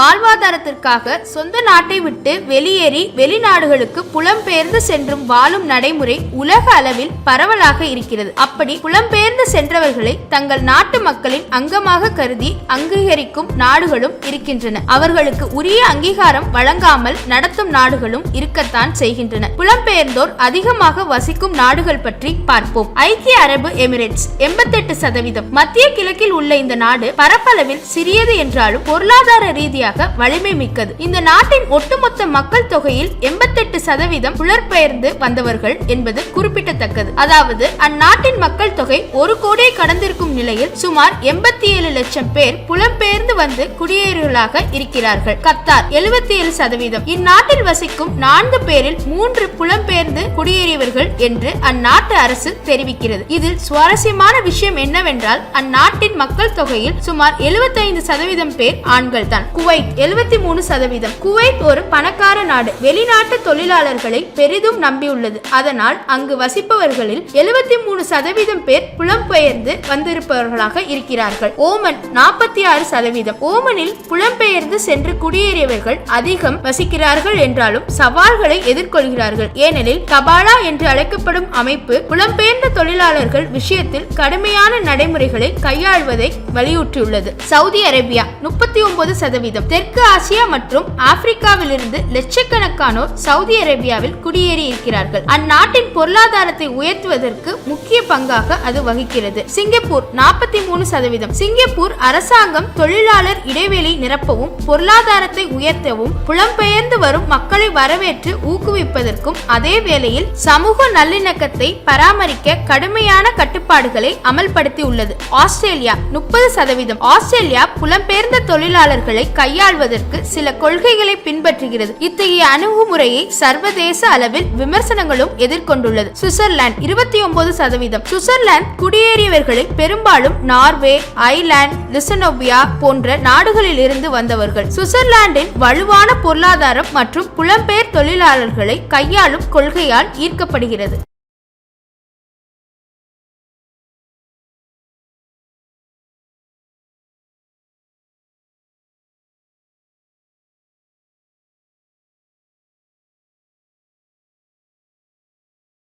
வாழ்வாதாரத்திற்காக சொந்த நாட்டை விட்டு வெளியேறி வெளிநாடுகளுக்கு புலம்பெயர்ந்து சென்றும் வாழும் நடைமுறை உலக அளவில் பரவலாக இருக்கிறது. அப்படி புலம்பெயர்ந்து சென்றவர்களை தங்கள் நாட்டு மக்களின் அங்கமாக கருதி அங்கீகரிக்கும் நாடுகளும் இருக்கின்றன. அவர்களுக்கு உரிய அங்கீகாரம் வழங்காமல் நடத்தும் நாடுகளும் இருக்கத்தான் செய்கின்றன. புலம்பெயர்ந்தோர் அதிகமாக வசிக்கும் நாடுகள் பற்றி பார்ப்போம். ஐக்கிய அரபு எமிரேட்ஸ் எண்பத்தெட்டு சதவீதம். மத்திய கிழக்கில் உள்ள இந்த நாடு பரப்பளவில் சிறியது என்றாலும் பொருளாதார ரீதியாக வலிமை மிக்கது. இந்த நாட்டின் ஒட்டுமொத்த மக்கள் தொகையில் எண்பத்தெட்டு சதவீதம் புலற்பெயர்ந்து வந்தவர்கள் என்பது குறிப்பிடத்தக்கது. அதாவது அந்நாட்டின் மக்கள் தொகை ஒரு கோடியை கடந்திருக்கும் நிலையில் சுமார் எண்பத்தி ஏழு லட்சம் பேர் புலம்பெயர்ந்து வந்து குடியேறிகளாக இருக்கிறார்கள். கத்தார் எழுபத்தி ஏழு சதவீதம். இந்நாட்டில் வசிக்கும் நான்கு பேரில் மூன்று புலம்பெயர்ந்து குடியேறியவர்கள் என்று அந்நாட்டு அரசு தெரிவிக்கிறது. இதில் சுவாரஸ்யமான விஷயம் என்னவென்றால் அந்நாட்டின் மக்கள் தொகையில் சுமார் 75% சதவீதம் பேர் ஆண்கள் தான் குவைத் எழுபத்தி மூணு சதவீதம். குவைத் ஒரு பணக்கார நாடு. வெளிநாட்டு தொழிலாளர்களை பெரிதும் நம்பியுள்ளது. அதனால் அங்கு வசிப்பவர்களில் எழுபத்தி மூணு சதவீதம் பேர் புலம்பெயர்ந்து வசிப்பவர்களாக இருக்கிறார்கள். ஓமன் நாற்பத்தி ஆறு சதவீதம். ஓமனில் புலம்பெயர்ந்து சென்று குடியேறியவர்கள் அதிகம் வசிக்கிறார்கள் என்றாலும் சவால்களை எதிர்கொள்கிறார்கள். ஏனெனில் கபாலா என்று அழைக்கப்படும் அமைப்பு புலம்பெயர்ந்த தொழிலாளர்கள் விஷயத்தில் கடுமையான நடைமுறைகளை கையாள்வதை வலியுறுத்தியுள்ளது. சவுதி அரேபியா முப்பத்தி ஒன்பது சதவீதம். தெற்கு ஆசியா மற்றும் ஆப்பிரிக்காவிலிருந்து லட்சக்கணக்கானோர் சவுதி அரேபியாவில் குடியேறி இருக்கிறார்கள் அந்நாட்டின் பொருளாதாரத்தை உயர்த்துவதற்கு முக்கிய பங்காக அது வகிக்கிறது. சிங்கப்பூர் நாற்பத்தி மூணு சதவீதம். சிங்கப்பூர் அரசாங்கம் தொழிலாளர் இடைவெளி நிரப்பவும் பொருளாதாரத்தை உயர்த்தவும் புலம்பெயர்ந்து வரும் மக்களை வரவேற்று ஊக்குவிப்பதற்கும் அதே வேளையில் சமூக நல்லிணக்கத்தை பராமரிக்க கடுமையான கட்டுப்பாடுகளை அமல்படுத்தி உள்ளது ஆஸ்திரேலியா முப்பது சதவீதம். ஆஸ்திரேலியா புலம்பெயர்ந்த தொழிலாளர்களை கையாள்வதற்கு சில கொள்கைகளை பின்பற்றுகிறது. இத்தகைய அணுகுமுறையை சர்வதேச அளவில் விமர்சனங்களும் எதிர்கொண்டுள்ளது. சுவிட்சர்லாந்து இருபத்தி ஒன்பது சதவீதம். சுவிட்சர்லாந்து குடியேறியவர்களை பெரும்பாலும் நார்வே ஐலாந்து லிசனோபியா போன்ற நாடுகளில் இருந்து வந்தவர்கள். சுவிட்சர்லாந்தின் வலுவான பொருளாதாரம் மற்றும் புலம்பெயர் தொழிலாளர்களை கையாளும் கொள்கையால் ஈர்க்கப்படுகிறது.